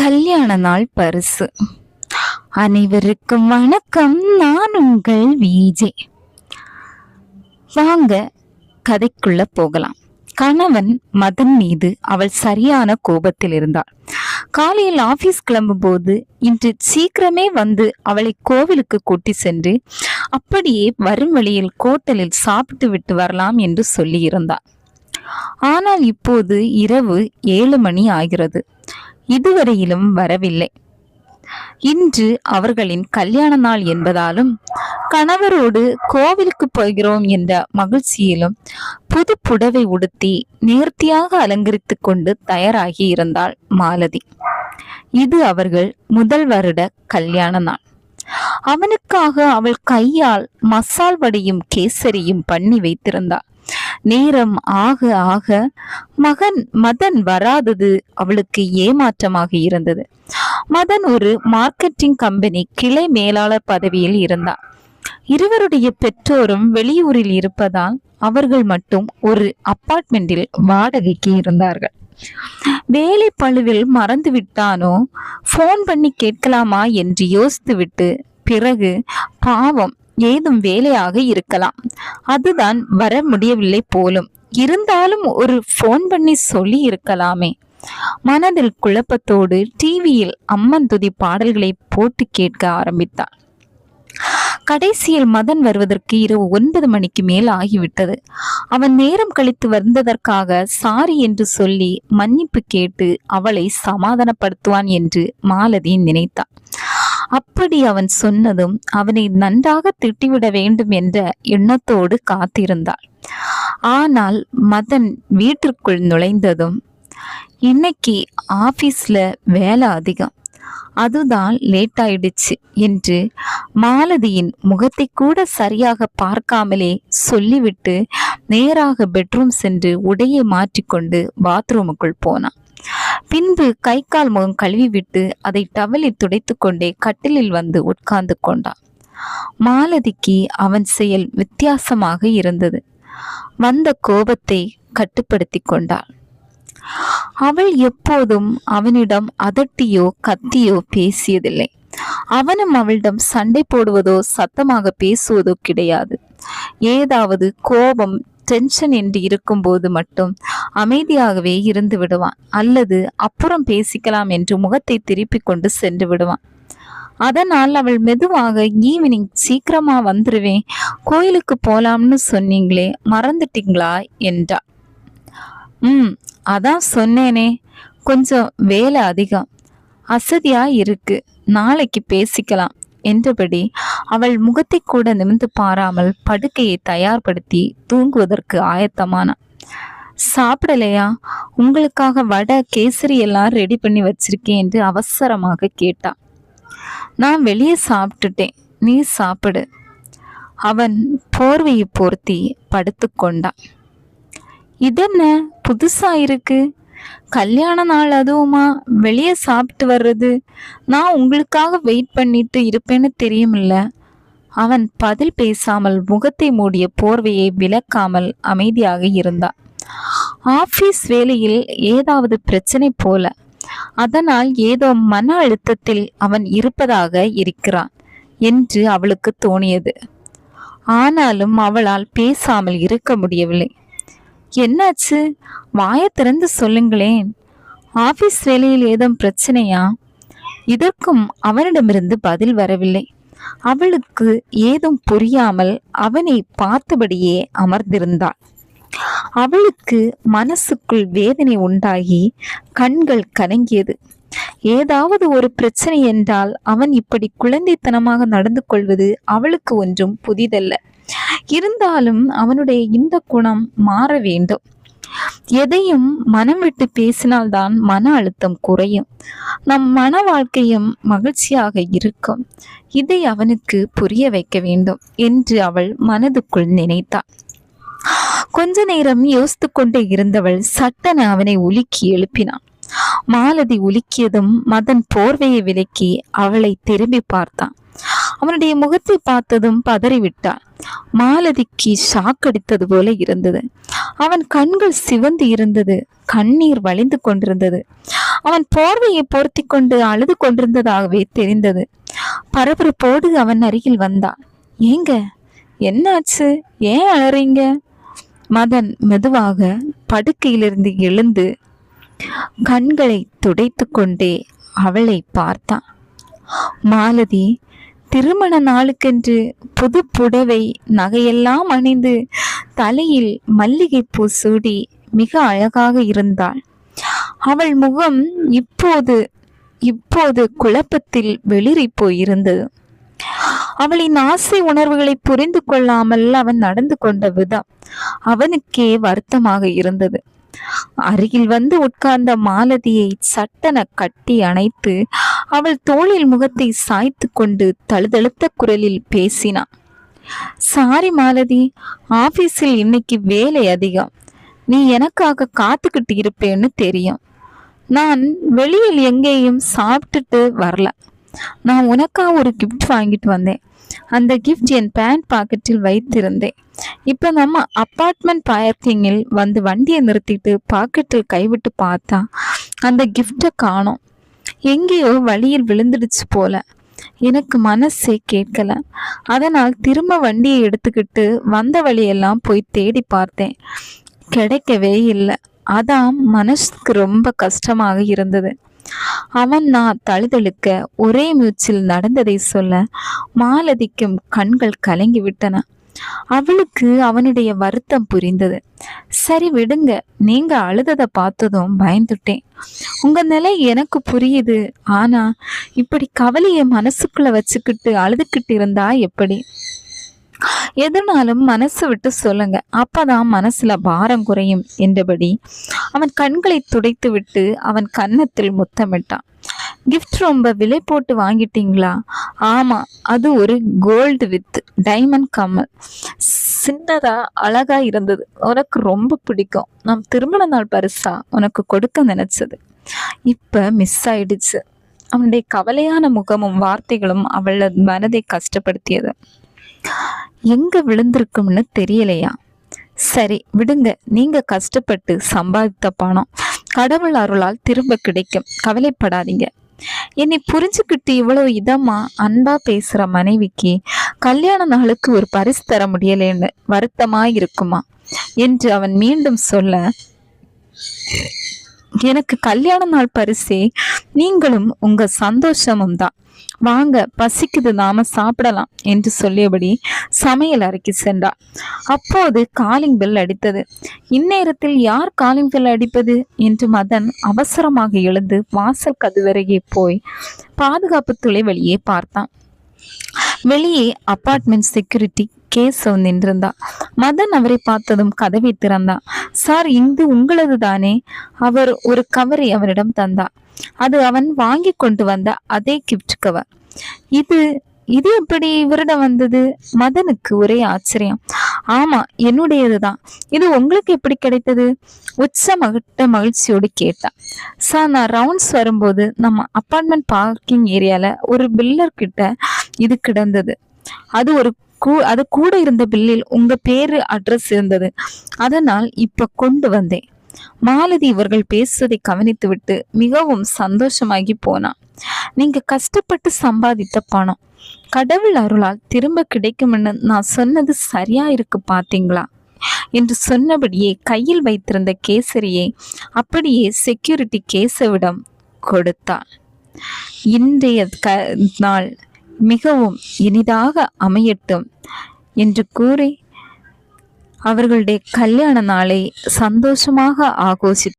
கல்யாண நாள் பரிசு. அனைவருக்கும் வணக்கம். நான் உங்கள் விஜே. வாங்க கதைக்குள்ள போகலாம். கணவன் மதன் மீது அவள் சரியான கோபத்தில் இருந்தாள். காலையில் ஆபீஸ் கிளம்பும்போது இன்று சீக்கிரமே வந்து அவளை கோவிலுக்கு கூட்டி சென்று அப்படியே வரும் வழியில் கோட்டலில் சாப்பிட்டு விட்டு வரலாம் என்று சொல்லியிருந்தார் ஆனால் இப்போது இரவு ஏழு மணி ஆகிறது. இதுவரையிலும் வரவில்லை. இன்று அவர்களின் கல்யாண நாள் என்பதாலும் கணவரோடு கோவிலுக்கு போகிறோம் என்ற மகிழ்ச்சியிலும் புது புடவை உடுத்தி நேர்த்தியாக அலங்கரித்துக் கொண்டு தயாராகி இருந்தாள் மாலதி. இது அவர்கள் முதல் வருட கல்யாண நாள். அவனுக்காக அவள் கையால் மசால் வடையும் கேசரியும் பண்ணி வைத்திருந்தாள். நேரம் ஆக ஆக மகன் மதன் வராதது அவளுக்கு ஏமாற்றமாக இருந்தது. மதன் ஒரு மார்க்கெட்டிங் கம்பெனி கிளை மேலாளர் பதவியில் இருந்தார் இருவருடைய பெற்றோரும் வெளியூரில் இருப்பதால் அவர்கள் மட்டும் ஒரு அப்பார்ட்மெண்டில் வாடகைக்கு இருந்தார்கள். வேலை பழுவில் மறந்து விட்டானோ? ஃபோன் பண்ணி கேட்கலாமா? என்று யோசித்துவிட்டு பிறகு பாவம் ஏதும் வேலையாக இருக்கலாம். அதுதான் வர முடியவில்லை போலும். இருந்தாலும் ஒரு ஃபோன் பண்ணி சொல்லி இருக்கலாமே. மனதில் குழப்பத்தோடு டிவியில் அம்மன் துதி பாடல்களை போட்டு கேட்க ஆரம்பித்தாள். கடைசியில் மதன் வருவதற்கு இரவு ஒன்பது மணிக்கு மேல் ஆகிவிட்டது. அவன் நேரம் கழித்து வந்ததற்காக சாரி என்று சொல்லி மன்னிப்பு கேட்டு அவளை சமாதானப்படுத்துவான் என்று மாலதி நினைத்தான் அப்படி அவன் சொன்னதும் அவனை நன்றாக திட்டிவிட வேண்டும் என்ற எண்ணத்தோடு காத்திருந்தாள். ஆனால் மதன் வீட்டிற்குள் நுழைந்ததும் இன்னைக்கு ஆபீஸ்ல வேலை அதிகம். அதுதான் லேட் ஆயிடுச்சு என்று மாலதியின் முகத்தை கூட சரியாக பார்க்காமலே சொல்லிவிட்டு நேராக பெட்ரூம் சென்று உடையை மாற்றிக்கொண்டு பாத்ரூமுக்குள் போனான். பின்பு கை கால் முகம் கழுவிவிட்டு அதை டவலில் துடைத்து கொண்டே கட்டிலில் வந்து உட்கார்ந்து கொண்டான். மாலதிக்கு அவன் செயல் வித்தியாசமாக இருந்தது. வந்த கோபத்தை கட்டுப்படுத்தி கொண்டாள். அவள் எப்போதும் அவனிடம் அதட்டியோ கத்தியோ பேசியதில்லை. அவனும் அவளிடம் சண்டை போடுவதோ சத்தமாக பேசுவதோ கிடையாது. ஏதாவது கோபம் டென்ஷன் என்று இருக்கும்போது மட்டும் அமைதியாகவே இருந்து விடுவான். அல்லது அப்புறம் பேசிக்கலாம் என்று முகத்தை திருப்பி கொண்டு சென்று விடுவான். அதனால் அவள் மெதுவாக ஈவினிங் சீக்கிரமா வந்துருவேன். கோயிலுக்கு போலாம்னு சொன்னீங்களே மறந்துட்டீங்களா? என்றா ம் அதான் சொன்னேனே. கொஞ்சம் வேலை அதிகம். அசதியா இருக்கு. நாளைக்கு பேசிக்கலாம். என்றபடி அவள் முகத்தை கூட நிமிர்ந்து பாராமல் படுக்கையை தயார்படுத்தி தூங்குவதற்கு ஆயத்தமானான் சாப்பிடலையா? உங்களுக்காக வடை கேசரி எல்லாம் ரெடி பண்ணி வச்சிருக்கேன் என்று அவசரமாக கேட்டான் நான் வெளியே சாப்பிட்டுட்டேன். நீ சாப்பிடு. அவன் போர்வையை போர்த்தி படுத்துக்கொண்டான். இதென்ன? புதுசா இருக்கு? கல்யாண நாள் அதுவுமா? வெளியே சாப்பிட்டு வர்றது. நான் உங்களுக்காக வெயிட் பண்ணிட்டு இருப்பேன்னு தெரியுமில்ல. அவன் பதில் பேசாமல் முகத்தை மூடிய போர்வையை விலக்காமல் அமைதியாக இருந்தான். ஆபீஸ் வேலையில் ஏதாவது பிரச்சனை போல. அதனால் ஏதோ மன அழுத்தத்தில் அவன் இருப்பதாக இருக்கிறான் என்று அவளுக்கு தோணியது. ஆனாலும் அவளால் பேசாமல் இருக்க முடியவில்லை. என்னாச்சு? வாயை திறந்து சொல்லுங்களேன். ஆபீஸ் வேலையில் ஏதும் பிரச்சனையா? இதற்கும் அவனிடமிருந்து பதில் வரவில்லை. அவளுக்கு ஏதும் புரியாமல் அவனை பார்த்தபடியே அமர்ந்திருந்தாள். அவளுக்கு மனசுக்குள் வேதனை உண்டாகி கண்கள் கலங்கியது. ஏதாவது ஒரு பிரச்சனை என்றால் அவன் இப்படி குழந்தைத்தனமாக நடந்து கொள்வது அவளுக்கு ஒன்றும் புதிதல்ல. இருந்தாலும் அவனுடைய இந்த குணம் மாற வேண்டும். எதையும் மனம் விட்டு பேசினால்தான் மன அழுத்தம் குறையும். நம் மன வாழ்க்கையும் மகிழ்ச்சியாக இருக்கும். இதை அவனுக்கு புரிய வைக்க வேண்டும் என்று அவள் மனதுக்குள் நினைத்தாள். கொஞ்ச நேரம் யோசித்து கொண்டே இருந்தவள் சட்டன அவனை உலுக்கி எழுப்பினான் மாலதி உலுக்கியதும் மதன் போர்வையை விலக்கி அவளை திரும்பி பார்த்தான். அவனுடைய முகத்தை பார்த்ததும் பதறிவிட்டாள் மாலதிக்கு ஷாக் அடித்தது போல இருந்தது. அவன் கண்கள் சிவந்து இருந்தது. கண்ணீர் வழிந்து கொண்டிருந்தது. அவன் போர்வையை பொருத்தி கொண்டு அழுது கொண்டிருந்ததாகவே தெரிந்தது. பரபரப்போடு அவன் அருகில் வந்தான். ஏங்க என்னாச்சு? ஏன் அழறீங்க? மதன் மெதுவாக படுக்கையிலிருந்து எழுந்து கண்களை துடைத்து கொண்டே அவளை பார்த்தான். மாலதி திருமண நாளுக்கென்று புது புடவை நகையெல்லாம் அணிந்து தலையில் மல்லிகைப்பூ சூடி மிக அழகாக இருந்தாள். அவள் முகம் இப்போது இப்போது குழப்பத்தில் வெளிரி போயிருந்தது. அவளின் ஆசை உணர்வுகளை புரிந்து கொள்ளாமல் அவன் நடந்து கொண்ட விதம் அவனுக்கே வருத்தமாக இருந்தது. அருகில் வந்து உட்கார்ந்த மாலதியை சட்டென கட்டி அணைத்து அவள் தோளில் முகத்தை சாய்த்து கொண்டு தழுதழுத்த குரலில் பேசினான் சாரி மாலதி ஆபீஸில் இன்னைக்கு வேலை அதிகம். நீ எனக்காக காத்துக்கிட்டு இருப்பேன்னு தெரியும். நான் வெளியில் எங்கேயும் சாப்பிட்டுட்டு வரல. நான் உனக்காக ஒரு கிஃப்ட் வாங்கிட்டு வந்தேன். அந்த கிஃப்ட் என் பேண்ட் பாக்கெட்டில் வைத்திருந்தேன். இப்போ நம்ம அப்பார்ட்மெண்ட் பார்க்கிங்கில் வந்து வண்டியை நிறுத்திட்டு பாக்கெட்டில் கைவிட்டு பார்த்தா அந்த கிஃப்டை காணோம். எங்கேயோ வழியில் விழுந்துடுச்சு போல. எனக்கு மனசே கேட்கல. அதனால் திரும்ப வண்டியை எடுத்துக்கிட்டு வந்த வழியெல்லாம் போய் தேடி பார்த்தேன். கிடைக்கவே இல்லை. அதான் மனசுக்கு ரொம்ப கஷ்டமாக இருந்தது. அவன் நான் தழுதழுக்க ஒரே மூச்சில் நடந்ததை சொல்ல மாலதிக்கும் கண்கள் கலங்கி விட்டன. அவளுக்கு அவனுடைய வருத்தம் புரிந்தது. சரி விடுங்க நீங்க அழுததை பார்த்ததும் பயந்துட்டேன். உங்க நிலை எனக்கு புரியுது. ஆனா இப்படி கவலையை மனசுக்குள்ள வச்சுக்கிட்டு அழுதுகிட்டு இருந்தா எப்படி? எதுனாலும் மனசு விட்டு சொல்லுங்க. அப்பதான் மனசுல பாரம் குறையும் என்றபடி அவன் கண்களை துடைத்து விட்டு அவன் கன்னத்தில் முத்தமிட்டான். கிஃப்ட் ரொம்ப விலை போட்டு வாங்கிட்டீங்களா? ஆமா அது ஒரு கோல்டு வித் டைமண்ட் கம்மல். சின்னதா அழகா இருந்தது. உனக்கு ரொம்ப பிடிக்கும். நம் திருமண நாள் பரிசா உனக்கு கொடுக்க நினைச்சது. இப்ப மிஸ் ஆயிடுச்சு. அவனுடைய கவலையான முகமும் வார்த்தைகளும் அவள மனதை கஷ்டப்படுத்தியது. எங்க விழுந்திருக்கும்னு தெரியலையா? சரி விடுங்க. நீங்க கஷ்டப்பட்டு சம்பாதித்த பணம் கடவுள் அருளால் திரும்ப கிடைக்கும். கவலைப்படாதீங்க. என்னை புரிஞ்சுக்கிட்டு இவ்வளவு இதமா அன்பா பேசுற மனைவிக்கு கல்யாண நாளுக்கு ஒரு பரிசு தர முடியலைன்னு வருத்தமா இருக்குமா என்று அவன் மீண்டும் சொல்ல எனக்கு கல்யாண நாள் பரிசே நீங்களும் உங்க சந்தோஷமும் தான் வாங்க பசிக்குது நாம சாப்பிடலாம் என்று சொல்லியபடி சமையல் அறைக்கு சென்றார் அப்போது காலிங் பெல் அடித்தது. இந்நேரத்தில் யார் காலிங் பெல் அடிப்பது? என்று மதன் அவசரமாக எழுந்து வாசல் கதுவருகே போய் பாதுகாப்பு துளை வெளியே பார்த்தான். வெளியே அப்பார்ட்மெண்ட் செக்யூரிட்டி கேசவ் நின்றிருந்தா. மதன் அவரை பார்த்ததும் கதவை திறந்தான் சார் இங்கு உங்களது தானே? அவர் ஒரு கவரை அவரிடம் தந்தார் அது அவன் வாங்கி கொண்டு வந்த அதே கிஃப்ட் கவர். இது இது எப்படி இவரிடம் வந்தது? மதனுக்கு ஒரே ஆச்சரியம். ஆமா என்னுடையதுதான். இது உங்களுக்கு எப்படி கிடைத்தது? உச்ச மகிட்ட மகிழ்ச்சியோடு கேட்டான் சார் நான் ரவுண்ட்ஸ் வரும்போது நம்ம அப்பார்ட்மெண்ட் பார்க்கிங் ஏரியால ஒரு பில்லர் கிட்ட இது கிடந்தது. அது ஒரு கூ அது கூட இருந்த பில்லில் உங்க பேரு அட்ரஸ் இருந்தது. அதனால் இப்ப கொண்டு வந்தேன். மாலதி இவர்கள் பேசுவதை கவனித்துவிட்டு மிகவும் சந்தோஷமாகி போனான் நீங்க கஷ்டப்பட்டு சம்பாதித்த பணம். கடவுள் அருளால் திரும்ப கிடைக்கும்னு நான் சொன்னது சரியா இருக்கு பாத்தீங்களா? என்று சொன்னபடியே கையில் வைத்திருந்த கேசரியை அப்படியே செக்யூரிட்டி கேசவிடம் கொடுத்தாள். இன்றைய க நாள் மிகவும் இனிதாக அமையட்டும் என்று கூறி அவர்களுடைய கல்யாண நாளை சந்தோஷமாக ஆகோஷி